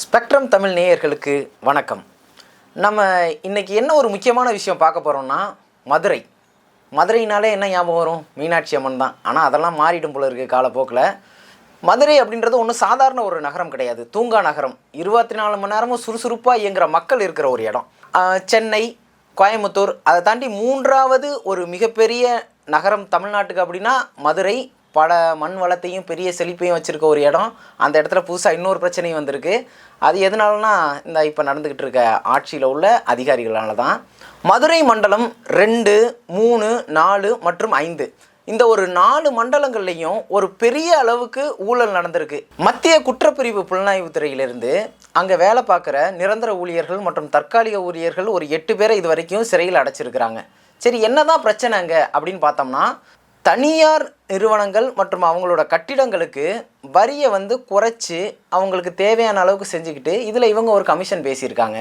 Spectrum Tamil நேயர்களுக்கு வணக்கம். நம்ம இன்றைக்கி என்ன ஒரு முக்கியமான விஷயம் பார்க்க போகிறோம்னா மதுரை. மதுரைனாலே என்ன ஞாபகம் வரும்? மீனாட்சி அம்மன் தான். ஆனால் அதெல்லாம் மாறிடும் போல இருக்குது காலப்போக்கில். மதுரை அப்படின்றது ஒன்றும் சாதாரண ஒரு நகரம் கிடையாது. தூங்கா நகரம். இருபத்தி நாலு மணி நேரமும் சுறுசுறுப்பாக இயங்குகிற மக்கள் இருக்கிற ஒரு இடம். சென்னை கோயம்புத்தூர் அதை தாண்டி மூன்றாவது ஒரு மிகப்பெரிய நகரம் தமிழ்நாட்டுக்கு அப்படின்னா மதுரை. பல மண் வளத்தையும் பெரிய செழிப்பையும் வச்சுருக்க ஒரு இடம். அந்த இடத்துல புதுசாக இன்னொரு பிரச்சனையும் வந்திருக்கு. அது எதனாலனா இந்த இப்போ நடந்துக்கிட்டு இருக்க ஆட்சியில் உள்ள அதிகாரிகளால தான். மதுரை மண்டலம் ரெண்டு மூணு நாலு மற்றும் ஐந்து. இந்த ஒரு நாலு மண்டலங்கள்லையும் ஒரு பெரிய அளவுக்கு ஊழல் நடந்திருக்கு. மத்திய குற்றப்பிரிவு புலனாய்வு துறையிலிருந்து அங்கே வேலை பார்க்குற நிரந்தர ஊழியர்கள் மற்றும் தற்காலிக ஊழியர்கள் ஒரு எட்டு பேரை இது வரைக்கும் சிறையில் அடைச்சிருக்கிறாங்க. சரி என்னதான் பிரச்சனை அங்கே அப்படின்னு பார்த்தோம்னா தனியார் நிறுவனங்கள் மற்றும் அவங்களோட கட்டிடங்களுக்கு வரியை வந்து குறைச்சி அவங்களுக்கு தேவையான அளவுக்கு செஞ்சுக்கிட்டு இதில் இவங்க ஒரு கமிஷன் பேசியிருக்காங்க.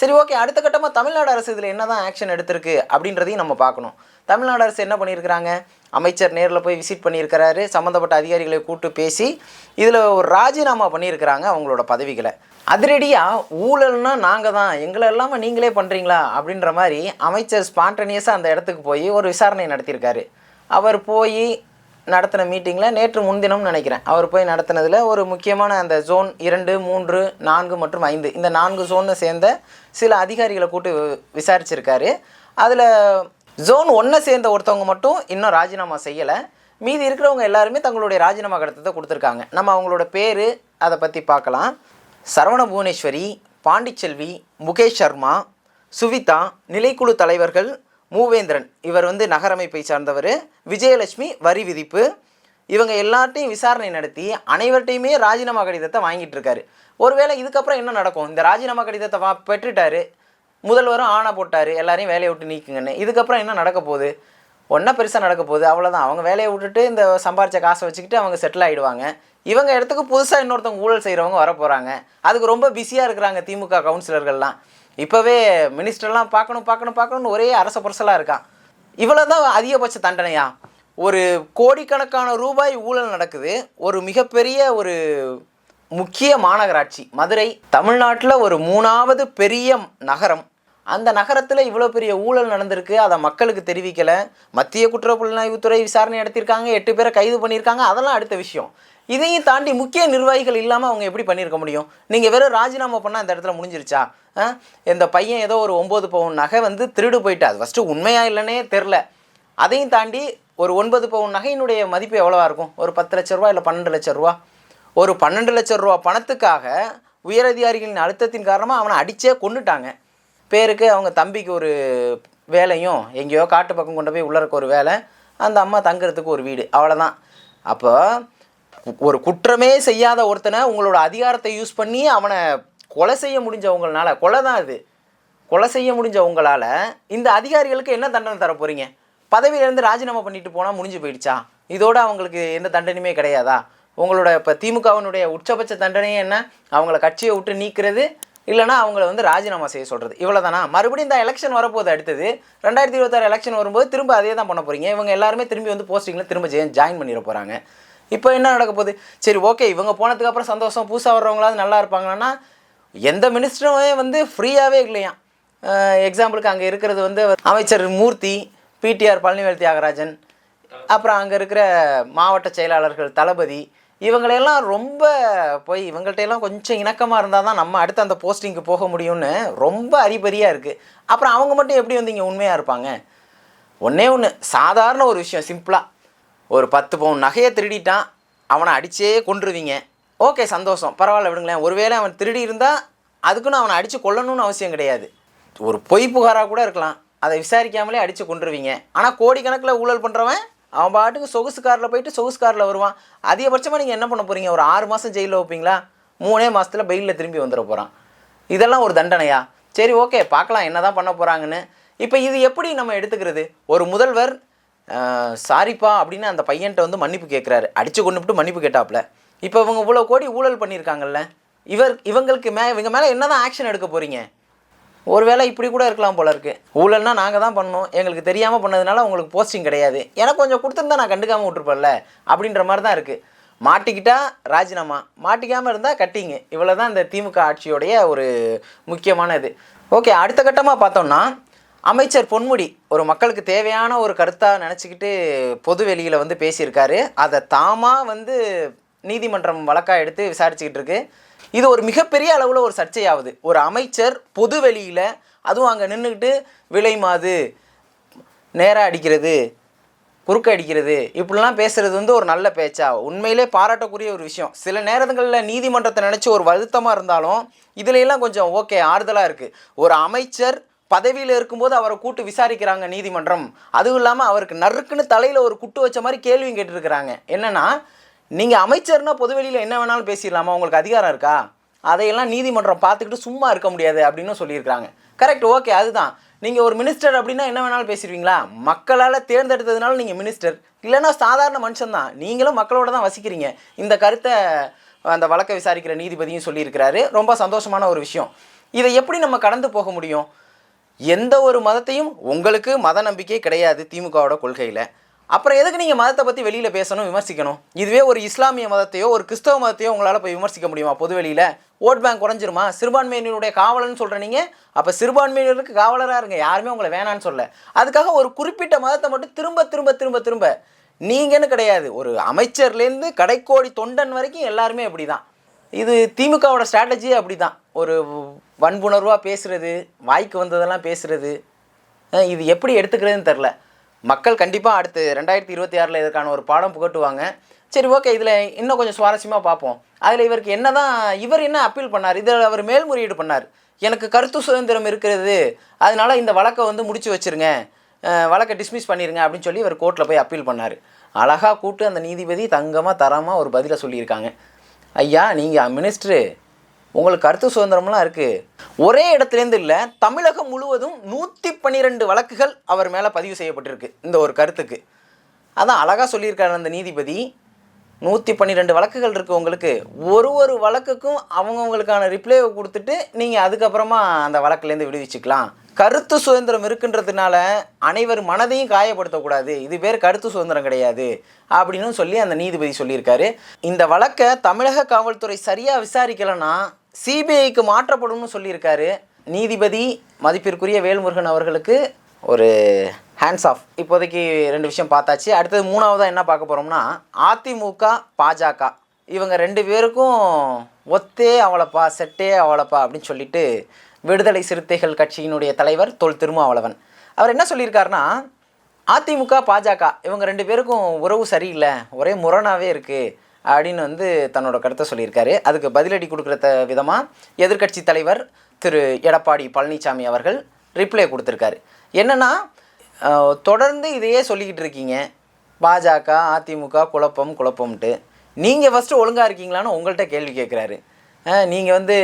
சரி ஓகே அடுத்த கட்டமாக தமிழ்நாடு அரசு இதில் என்ன தான் ஆக்ஷன் எடுத்திருக்கு அப்படின்றதையும் நம்ம பார்க்கணும். தமிழ்நாடு அரசு என்ன பண்ணியிருக்கிறாங்க? அமைச்சர் நேரில் போய் விசிட் பண்ணியிருக்கிறாரு. சம்மந்தப்பட்ட அதிகாரிகளை கூப்பிட்டு பேசி இதில் ஒரு ராஜினாமா பண்ணியிருக்கிறாங்க அவங்களோட பதவிகளை. அதிரடியாக ஊழல்னா நாங்கள் தான் எங்களை இல்லாமல் நீங்களே பண்ணுறீங்களா அப்படின்ற மாதிரி அமைச்சர் ஸ்பான்டனியஸாக அந்த இடத்துக்கு போய் ஒரு விசாரணை நடத்தியிருக்காரு. அவர் போய் நடத்தின மீட்டிங்கில் நேற்று முன்தினம்னு நினைக்கிறேன். அவர் போய் நடத்தினதில் ஒரு முக்கியமான அந்த ஜோன் இரண்டு மூன்று நான்கு மற்றும் ஐந்து. இந்த நான்கு ஜோனை சேர்ந்த சில அதிகாரிகளை கூட்டு வி- விசாரிச்சிருக்காரு. அதில் ஜோன் ஒன்றை சேர்ந்த ஒருத்தவங்க மட்டும் இன்னும் ராஜினாமா செய்யலை. மீதி இருக்கிறவங்க எல்லாருமே தங்களுடைய ராஜினாமா கடிதத்தை கொடுத்துருக்காங்க. நம்ம அவங்களோட பேர் அதை பற்றி பார்க்கலாம். சரவண புவனேஸ்வரி பாண்டிச்செல்வி முகேஷ் சர்மா சுவிதா நிலைக்குழு தலைவர்கள் மூவேந்திரன். இவர் வந்து நகரமைப்பை சார்ந்தவர். விஜயலட்சுமி வரி விதிப்பு. இவங்க எல்லார்ட்டையும் விசாரணை நடத்தி அனைவர்ட்டையுமே ராஜினாமா கடிதத்தை வாங்கிட்டு இருக்காரு ஒருவேளை இதுக்கப்புறம் என்ன நடக்கும்? இந்த ராஜினாமா கடிதத்தை வா பெற்றுட்டாரு. முதல்வரும் ஆணை போட்டார். எல்லாரையும் வேலையை விட்டு நீக்குங்கன்னு. இதுக்கப்புறம் என்ன நடக்க போகுது? ஒன்றா பெருசாக நடக்க போகுது. அவ்வளோதான் அவங்க வேலையை விட்டுட்டு இந்த சம்பாரித்த காசை வச்சுக்கிட்டு அவங்க செட்டில் ஆகிடுவாங்க இவங்க இடத்துக்கு புதுசாக இன்னொருத்தவங்க ஊழல் செய்கிறவங்க வர போகிறாங்க அதுக்கு ரொம்ப பிஸியாக இருக்கிறாங்க திமுக கவுன்சிலர்கள்லாம் இப்போவே மினிஸ்டர்லாம் பார்க்கணும் பார்க்கணும் பார்க்கணும்னு ஒரே அரச புரசலாக இருக்கான். இவ்வளோ தான் அதிகபட்ச தண்டனையா? ஒரு கோடிக்கணக்கான ரூபாய் ஊழல் நடக்குது. ஒரு மிகப்பெரிய ஒரு முக்கிய மாநகராட்சி மதுரை தமிழ்நாட்டில் ஒரு மூணாவது பெரிய நகரம். அந்த நகரத்தில் இவ்வளோ பெரிய ஊழல் நடந்திருக்கு அதை மக்களுக்கு தெரிவிக்கலை. மத்திய குற்ற புலனாய்வுத்துறை விசாரணை நடத்தியிருக்காங்க எட்டு பேரை கைது பண்ணியிருக்காங்க அதெல்லாம் அடுத்த விஷயம். இதையும் தாண்டி முக்கிய நிர்வாகிகள் இல்லாமல் அவங்க எப்படி பண்ணியிருக்க முடியும்? நீங்கள் வெறும் ராஜினாமா பண்ணால் அந்த இடத்துல முடிஞ்சிருச்சா? இந்த பையன் ஏதோ ஒரு ஒம்பது பவுன் நகை வந்து திருடு போயிட்டு? அது ஃபஸ்ட்டு உண்மையாக இல்லைன்னே தெரில. அதையும் தாண்டி ஒரு ஒன்பது பவுன் நகையினுடைய மதிப்பு எவ்வளவா இருக்கும்? ஒரு பத்து லட்ச ரூபா இல்லை பன்னெண்டு லட்ச ரூபா? ஒரு பன்னெண்டு லட்ச ரூபா பணத்துக்காக உயரதிகாரிகளின் அழுத்தத்தின் காரணமாக அவனை அடித்தே கொண்டுட்டாங்க பேருக்கு அவங்க தம்பிக்கு ஒரு வேலையும் எங்கேயோ காட்டு பக்கம் கொண்டு போய் உள்ளருக்கு ஒரு வேலை அந்த அம்மா தங்குறதுக்கு ஒரு வீடு அவ்வளோதான் அப்போ ஒரு குற்றமே செய்யாத ஒருத்தனை உங்களோட அதிகாரத்தை யூஸ் பண்ணி அவனை கொலை செய்ய முடிஞ்சவங்களால கொலை தான் அது. கொலை செய்ய முடிஞ்ச உங்களால் இந்த அதிகாரிகளுக்கு என்ன தண்டனை தர போகிறீங்க பதவியிலேருந்து ராஜினாமா பண்ணிட்டு போனால் முடிஞ்சு போயிடுச்சா? இதோடு அவங்களுக்கு எந்த தண்டனையுமே கிடையாதா? உங்களோட இப்போ திமுகவினுடைய உச்சபட்ச தண்டனையே என்ன? அவங்கள கட்சியை விட்டு நீக்கிறது இல்லைனா அவங்கள வந்து ராஜினாமா செய்ய சொல்கிறது இவ்வளோதானா மறுபடியும் இந்த எலெக்ஷன் வரப்போகுது அடுத்தது. ரெண்டாயிரத்தி இருபத்தாறு எலெக்ஷன் வரும்போது திரும்ப அதே தான் பண்ண போகிறீங்க இவங்க எல்லாருமே திரும்பி வந்து போஸ்டிங்கில் திரும்ப ஜாயின் பண்ணிட போகிறாங்க இப்போ என்ன நடக்க போகுது? சரி ஓகே இவங்க போனதுக்கப்புறம் சந்தோஷம். புதுசாக வர்றவங்களாவது நல்லா இருப்பாங்கன்னா எந்த மினிஸ்டருமே வந்து ஃப்ரீயாகவே இல்லையா எக்ஸாம்பிளுக்கு அங்கே இருக்கிறது வந்து அமைச்சர் மூர்த்தி பிடிஆர் பழனிவேல் தியாகராஜன் அப்புறம் அங்கே இருக்கிற மாவட்ட செயலாளர்கள் தளபதி இவங்களையெல்லாம் ரொம்ப போய் இவங்கள்ட்ட எல்லாம் கொஞ்சம் இணக்கமாக இருந்தால் தான் நம்ம அடுத்து அந்த போஸ்டிங்க்கு போக முடியும்னு ரொம்ப அறிபறியாக இருக்குது அப்புறம் அவங்க மட்டும் எப்படி வந்து இங்கே உண்மையாக இருப்பாங்க? ஒன்றே ஒன்று சாதாரண ஒரு விஷயம் சிம்பிளாக ஒரு பத்து பவுன் நகையை திருடிட்டான் அவனை அடித்தே கொண்டுருவீங்க ஓகே சந்தோஷம். பரவாயில்ல விடுங்களேன். ஒருவேளை அவன் திருடி இருந்தால் அதுக்குன்னு அவனை அடித்து கொல்லணும்னு அவசியம் கிடையாது. ஒரு பொய் புகாராக கூட இருக்கலாம். அதை விசாரிக்காமலே அடித்து கொண்டுருவீங்க ஆனால் கோடிக்கணக்கில் ஊழல் பண்ணுறவன் அவன் பாட்டுக்கு சொகுசு காரில் போயிட்டு சொகுசு காரில் வருவான். அதிகபட்சமாக நீங்கள் என்ன பண்ண போகிறீங்க ஒரு ஆறு மாதம் ஜெயிலில் வைப்பீங்களா? மூணே மாதத்தில் பெயிலில் திரும்பி வந்துட போகிறான் இதெல்லாம் ஒரு தண்டனையா? சரி ஓகே பார்க்கலாம். என்ன தான் பண்ண போகிறாங்கன்னு இப்போ இது எப்படி நம்ம எடுத்துக்கிறது? ஒரு முதல்வர் சாரிப்பா அப்படின்னு அந்த பையன்கிட்ட வந்து மன்னிப்பு கேட்குறாரு அடித்து கொண்டுபிட்டு மன்னிப்பு கேட்டாப்புல இப்போ இவங்க இவ்வளோ கோடி ஊழல் பண்ணியிருக்காங்கல்ல. இவர் இவங்களுக்கு மே இவங்க மேலே என்ன தான் ஆக்ஷன் எடுக்க போகிறீங்க ஒருவேளை இப்படி கூட இருக்கலாம் போல இருக்கு. ஊழல்னா நாங்கள் தான் பண்ணோம். எங்களுக்கு தெரியாமல் பண்ணதுனால உங்களுக்கு போஸ்டிங் கிடையாது. எனக்கு கொஞ்சம் கொடுத்துருந்தா நான் கண்டுக்காமல் விட்டுருப்பேன்ல அப்படின்ற மாதிரி தான் இருக்குது மாட்டிக்கிட்டா ராஜினாமா. மாட்டிக்காமல் இருந்தால் கட்டிங்க இவ்வளோ தான் இந்த திமுக ஆட்சியோடைய ஒரு முக்கியமான இது ஓகே அடுத்த கட்டமாக பார்த்தோம்னா அமைச்சர் பொன்முடி ஒரு மக்களுக்கு தேவையான ஒரு கருத்தாக நினச்சிக்கிட்டு பொது வெளியில் வந்து பேசியிருக்காரு. அதை தாமா வந்து நீதிமன்றம் வழக்காக எடுத்து விசாரிச்சுக்கிட்டு இருக்கு இது ஒரு மிகப்பெரிய அளவில் ஒரு சர்ச்சையாகுது ஒரு அமைச்சர் பொது வெளியில் அதுவும் அங்கே நின்றுக்கிட்டு விலை மாது நேராக அடிக்கிறது குறுக்க அடிக்கிறது இப்படிலாம் பேசுகிறது வந்து ஒரு நல்ல பேச்சா? உண்மையிலே பாராட்டக்கூடிய ஒரு விஷயம். சில நேரங்களில் நீதிமன்றத்தை நினச்சி ஒரு வருத்தமாக இருந்தாலும் இதுலையெல்லாம் கொஞ்சம் ஓகே ஆறுதலாக இருக்குது ஒரு அமைச்சர் பதவியில் இருக்கும்போது அவரை கூட்டு விசாரிக்கிறாங்க நீதிமன்றம். அதுவும் இல்லாமல் அவருக்கு நறுக்குன்னு தலையில் ஒரு குட்டு வச்ச மாதிரி கேள்வியும் கேட்டிருக்கிறாங்க. என்னென்னா நீங்கள் அமைச்சர்னா பொதுவெளியில் என்ன வேணாலும் பேசிடலாமா? உங்களுக்கு அதிகாரம் இருக்கா? அதையெல்லாம் நீதிமன்றம் பார்த்துக்கிட்டு சும்மா இருக்க முடியாது அப்படின்னு சொல்லியிருக்காங்க கரெக்ட் ஓகே அதுதான். நீங்கள் ஒரு மினிஸ்டர் அப்படின்னா என்ன வேணாலும் பேசிடுவீங்களா? மக்களால் தேர்ந்தெடுத்ததுனால நீங்கள் மினிஸ்டர் இல்லைன்னா சாதாரண மனுஷன்தான் நீங்களும் மக்களோட தான் வசிக்கிறீங்க. இந்த கருத்தை அந்த வழக்கை விசாரிக்கிற நீதிபதியும் சொல்லியிருக்கிறாரு. ரொம்ப சந்தோஷமான ஒரு விஷயம். இதை எப்படி நம்ம கடந்து போக முடியும்? எந்த ஒரு மதத்தையும் உங்களுக்கு மத நம்பிக்கை கிடையாது திமுகவோட கொள்கையில். அப்புறம் எதுக்கு நீங்கள் மதத்தை பற்றி வெளியில் பேசணும் விமர்சிக்கணும்? இதுவே ஒரு இஸ்லாமிய மதத்தையோ ஒரு கிறிஸ்தவ மதத்தையோ உங்களால் போய் விமர்சிக்க முடியுமா பொது வெளியில்? Vote bank குறைஞ்சிருமா? சிறுபான்மையினருடைய காவலன்னு சொல்கிற நீங்கள் அப்போ சிறுபான்மையினருக்கு காவலராக இருங்க. யாருமே உங்களை வேணான்னு சொல்ல அதுக்காக ஒரு குறிப்பிட்ட மதத்தை மட்டும் திரும்ப திரும்ப திரும்ப திரும்ப. நீங்கன்னு கிடையாது. ஒரு அமைச்சர்லேருந்து கடைக்கோடி தொண்டன் வரைக்கும் எல்லாருமே அப்படி தான் இது திமுகவோட ஸ்ட்ராட்டஜியே அப்படி தான் ஒரு வன்புணர்வாக பேசுகிறது வாய்க்கு வந்ததெல்லாம் பேசுகிறது இது எப்படி எடுத்துக்கிறதுன்னு தெரில மக்கள் கண்டிப்பாக அடுத்து ரெண்டாயிரத்தி இருபத்தி ஆறில் இதற்கான ஒரு பாடம் புகட்டுவாங்க. சரி ஓகே இதில் இன்னும் கொஞ்சம் சுவாரஸ்யமாக பார்ப்போம். அதில் இவருக்கு என்ன தான் இவர் என்ன அப்பீல் பண்ணார்? இதில் அவர் மேல்முறையீடு பண்ணார். எனக்கு கருத்து சுதந்திரம் இருக்கிறது. அதனால் இந்த வழக்கை வந்து முடிச்சு வச்சிருங்க. வழக்கை டிஸ்மிஸ் பண்ணிடுங்க அப்படின்னு சொல்லி இவர் கோர்ட்டில் போய் அப்பீல் பண்ணார். அழகாக கூப்பிட்டு அந்த நீதிபதி தங்கமாக தரமாக ஒரு பதிலை சொல்லியிருக்காங்க. ஐயா நீங்கள் மினிஸ்டரு உங்களுக்கு கருத்து சுதந்திரம்லாம் இருக்குது ஒரே இடத்துலேருந்து இல்லை தமிழகம் முழுவதும் நூற்றி பன்னிரெண்டு வழக்குகள் அவர் மேலே பதிவு செய்யப்பட்டிருக்கு இந்த ஒரு கருத்துக்கு. அதான் அழகாக சொல்லியிருக்காரு அந்த நீதிபதி. நூற்றி பன்னிரெண்டு வழக்குகள் இருக்குது உங்களுக்கு. ஒரு ஒரு வழக்குக்கும் அவங்கவுங்களுக்கான ரிப்ளைவை கொடுத்துட்டு நீங்கள் அதுக்கப்புறமா அந்த வழக்குலேருந்து விடுவிச்சுக்கலாம். கருத்து சுதந்திரம் இருக்குன்றதுனால அனைவர் மனதையும் காயப்படுத்தக்கூடாது. இது பேர் கருத்து சுதந்திரம் கிடையாது அப்படின்னு சொல்லி அந்த நீதிபதி சொல்லியிருக்காரு. இந்த வழக்கை தமிழக காவல்துறை சரியாக விசாரிக்கலைன்னா சிபிஐக்கு மாற்றப்படும்னு சொல்லியிருக்காரு நீதிபதி மதிப்பிற்குரிய வேல்முருகன் அவர்களுக்கு ஒரு ஹேண்ட்ஸ் ஆஃப் இப்போதைக்கு ரெண்டு விஷயம் பார்த்தாச்சு. அடுத்தது மூணாவதாக என்ன பார்க்க போகிறோம்னா அதிமுக பாஜக. இவங்க ரெண்டு பேருக்கும் ஒத்தே அவளப்பா செட்டே அவளப்பா அப்படின்னு சொல்லிட்டு விடுதலை சிறுத்தைகள் கட்சியினுடைய தலைவர் தொல் திருமாவளவன். அவர் என்ன சொல்லியிருக்காருன்னா அதிமுக பாஜக இவங்க ரெண்டு பேருக்கும் உறவு சரியில்லை ஒரே முரணாகவே இருக்குது அப்படின்னு வந்து தன்னோட கருத்தை சொல்லியிருக்காரு. அதுக்கு பதிலடி கொடுக்குற விதமாக எதிர்க்கட்சி தலைவர் திரு எடப்பாடி பழனிசாமி அவர்கள் ரிப்ளை கொடுத்துருக்காரு. என்னென்னா தொடர்ந்து இதையே சொல்லிக்கிட்டு இருக்கீங்க. பாஜக அதிமுக குழப்பம் குழப்பம்ட்டு நீங்கள் ஃபஸ்ட்டு ஒழுங்காக இருக்கீங்களான்னு உங்கள்கிட்ட கேள்வி கேட்குறாரு நீங்கள் வந்து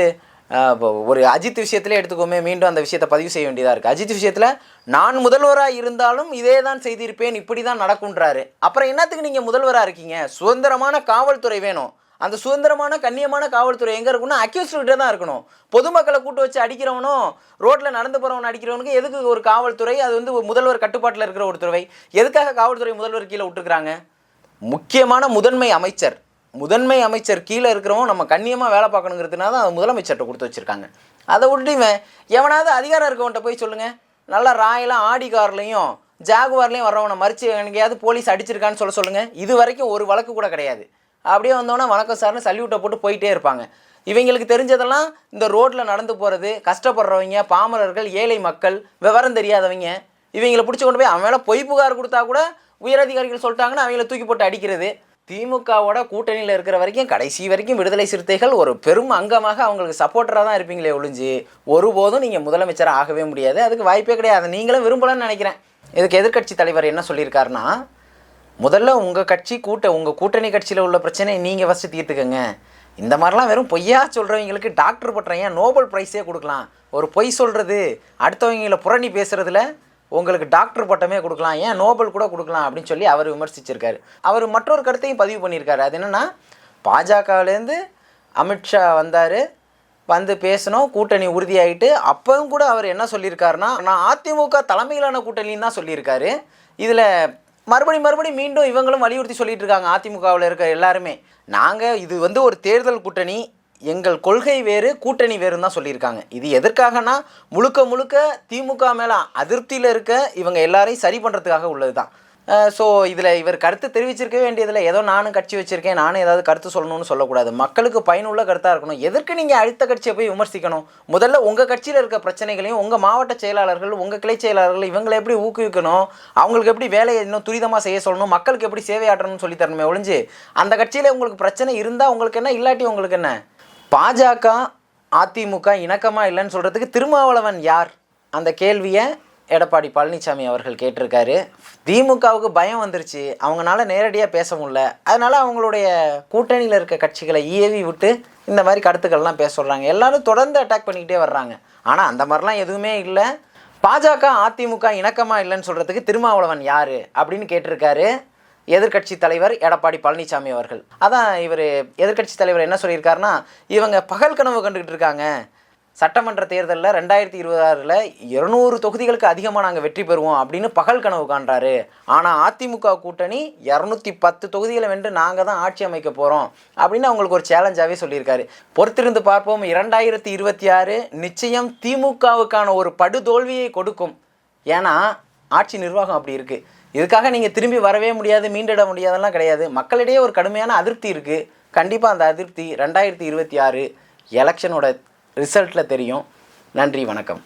ஒரு அஜித் விஷயத்திலே எடுத்துக்கோமே மீண்டும் அந்த விஷயத்தை பதிவு செய்ய வேண்டியதாக இருக்குது அஜித் விஷயத்தில் நான் முதல்வராக இருந்தாலும் இதே தான் செய்திருப்பேன் இப்படி தான் நடக்குன்றாரு அப்புறம் என்னத்துக்கு நீங்கள் முதல்வராக இருக்கீங்க? சுதந்திரமான காவல்துறை வேணும். அந்த சுதந்திரமான கண்ணியமான காவல்துறை எங்கே இருக்குன்னா அக்யூஸ்டுகிட்ட தான் இருக்கணும். பொதுமக்களை கூட்டு வச்சு அடிக்கிறவனும் ரோட்டில் நடந்து போகிறவன் அடிக்கிறவனுக்கு எதுக்கு ஒரு காவல்துறை? அது வந்து ஒரு முதல்வர் கட்டுப்பாட்டில் இருக்கிற ஒரு துறை. எதுக்காக காவல்துறை முதல்வர் கீழே விட்டுருக்குறாங்க? முக்கியமான முதன்மை அமைச்சர். முதன்மை அமைச்சர் கீழே இருக்கிறவங்க நம்ம கண்ணியமாக வேலை பார்க்கணுங்கிறதுனால தான் அது முதலமைச்சர்கிட்ட கொடுத்து வச்சுருக்காங்க. அதை விட்டு இவன் எவனாவது அதிகாரம் இருக்கவன்ட்ட போய் சொல்லுங்கள் நல்லா ராயெல்லாம் ஆடி கார்லேயும் ஜாகுவார்லேயும் வர்றவனை மறிச்சு எங்கேயாவது போலீஸ் அடிச்சிருக்கான்னு சொல்ல சொல்லுங்கள் இது வரைக்கும் ஒரு வழக்கு கூட கிடையாது. அப்படியே வந்தோன்னா வணக்கம் சார்னு சல்யூட்டை போட்டு போயிட்டே இருப்பாங்க. இவங்களுக்கு தெரிஞ்சதெல்லாம் இந்த ரோட்டில் நடந்து போகிறது கஷ்டப்படுறவங்க பாமரர்கள் ஏழை மக்கள் விவரம் தெரியாதவங்க இவங்களை பிடிச்சி கொண்டு போய் அவன் மேலே பொய் புகார் கொடுத்தா கூட உயரதிகாரிகள் சொல்லிட்டாங்கன்னா அவங்கள தூக்கி போட்டு அடிக்கிறது. திமுகவோட கூட்டணியில் இருக்கிற வரைக்கும் கடைசி வரைக்கும் விடுதலை சிறுத்தைகள் ஒரு பெரும் அங்கமாக அவங்களுக்கு சப்போர்ட்டராக தான் இருப்பீங்களே ஒழிஞ்சு ஒருபோதும் நீங்கள் முதலமைச்சராக ஆகவே முடியாது. அதுக்கு வாய்ப்பே கிடையாது. நீங்களும் விரும்பலன்னு நினைக்கிறேன். இதுக்கு எதிர்க்கட்சி தலைவர் என்ன சொல்லியிருக்காருன்னா முதல்ல உங்கள் கட்சி கூட்ட உங்கள் கூட்டணி கட்சியில் உள்ள பிரச்சனையை நீங்கள் ஃபஸ்ட்டு தீர்த்துக்கங்க. இந்த மாதிரிலாம் வெறும் பொய்யா சொல்கிறவங்களுக்கு டாக்டர் பட்டுறேன் ஏன் நோபல் ப்ரைஸே கொடுக்கலாம்? ஒரு பொய் சொல்கிறது அடுத்தவங்கள புரணி பேசுகிறதுல உங்களுக்கு டாக்டர் பட்டமே கொடுக்கலாம். ஏன் நோபல் கூட கொடுக்கலாம் அப்படின்னு சொல்லி அவர் விமர்சிச்சிருக்காரு. அவர் மற்றொரு கருத்தையும் பதிவு பண்ணியிருக்காரு. அது என்னென்னா பாஜகவிலேருந்து அமித்ஷா வந்தார் வந்து பேசணும் கூட்டணி உறுதியாயிட்டு அப்பவும் கூட அவர் என்ன சொல்லியிருக்காருன்னா நான் அதிமுக தலைமையிலான கூட்டணின்னு தான் சொல்லியிருக்காரு. இதில் மறுபடி மறுபடி மீண்டும் இவங்களும் வலியுறுத்தி சொல்லிட்டு இருக்காங்க அதிமுகவில் இருக்க எல்லாருமே. நாங்கள் இது வந்து ஒரு தேர்தல் கூட்டணி எங்கள் கொள்கை வேறு கூட்டணி வேறுன்னு தான் சொல்லியிருக்காங்க. இது எதற்காகனா முழுக்க முழுக்க திமுக மேலே அதிருப்தியில் இருக்க இவங்க எல்லாரையும் சரி பண்ணுறதுக்காக உள்ளது தான் ஸோ இதில் இவர் கருத்து தெரிவிச்சிருக்க வேண்டியதில் ஏதோ நானும் கட்சி வச்சுருக்கேன் நானும் ஏதாவது கருத்து சொல்லணும்னு சொல்லக்கூடாது. மக்களுக்கு பயனுள்ள கருத்தாக இருக்கணும். எதற்கு நீங்கள் அடுத்த கட்சியை போய் விமர்சிக்கணும்? முதல்ல உங்கள் கட்சியில் இருக்க பிரச்சனைகளையும் உங்கள் மாவட்ட செயலாளர்கள் உங்கள் கிளை செயலாளர்கள் இவங்களை எப்படி ஊக்குவிக்கணும்? அவங்களுக்கு எப்படி வேலையை இன்னும் துரிதமாக செய்ய சொல்லணும்? மக்களுக்கு எப்படி சேவையாற்றணும்னு சொல்லித்தரணுமே ஒழிஞ்சு அந்த கட்சியில் உங்களுக்கு பிரச்சனை இருந்தால் உங்களுக்கு என்ன இல்லாட்டி உங்களுக்கு என்ன? பாஜக அதிமுக இணக்கமாக இல்லைன்னு சொல்கிறதுக்கு திருமாவளவன் யார்? அந்த கேள்வியை எடப்பாடி பழனிசாமி அவர்கள் கேட்டிருக்காரு. திமுகவுக்கு பயம் வந்துருச்சு. அவங்களால நேரடியாக பேச முடியல. அதனால் அவங்களுடைய கூட்டணியில் இருக்க கட்சிகளை ஏவி விட்டு இந்த மாதிரி கருத்துக்கள்லாம் பேச சொல்கிறாங்க எல்லோரும் தொடர்ந்து அட்டாக் பண்ணிக்கிட்டே வர்றாங்க. ஆனால் அந்த மாதிரிலாம் எதுவுமே இல்லை. பாஜக அதிமுக இணக்கமாக இல்லைன்னு சொல்கிறதுக்கு திருமாவளவன் யார்? அப்படின்னு கேட்டிருக்காரு. எதிர்க்கட்சி தலைவர் எடப்பாடி பழனிசாமி அவர்கள். அதான் இவர் எதிர்க்கட்சி தலைவர் என்ன சொல்லியிருக்காருன்னா இவங்க பகல் கனவு கண்டுக்கிட்டு இருக்காங்க. சட்டமன்ற தேர்தலில் ரெண்டாயிரத்தி இருபதாறில் இருநூறு தொகுதிகளுக்கு அதிகமாக நாங்கள் வெற்றி பெறுவோம் அப்படின்னு பகல் கனவு காண்றாரு. ஆனால் அதிமுக கூட்டணி இரநூத்தி பத்து தொகுதிகளை வென்று நாங்கள் தான் ஆட்சி அமைக்க போகிறோம் அப்படின்னு அவங்களுக்கு ஒரு சேலஞ்சாகவே சொல்லியிருக்காரு. பொறுத்திருந்து பார்ப்போம் இரண்டாயிரத்தி இருபத்தி ஆறு நிச்சயம் திமுகவுக்கான ஒரு படுதோல்வியை கொடுக்கும். ஏன்னா ஆட்சி நிர்வாகம் அப்படி இருக்குது இதுக்காக நீங்கள் திரும்பி வரவே முடியாது மீண்டிட முடியாதெல்லாம் கிடையாது. மக்களிடையே ஒரு கடுமையான அதிருப்தி இருக்குது கண்டிப்பாக அந்த அதிருப்தி ரெண்டாயிரத்தி இருபத்தி ஆறு எலெக்ஷனோட ரிசல்ட்டில் தெரியும். நன்றி வணக்கம்.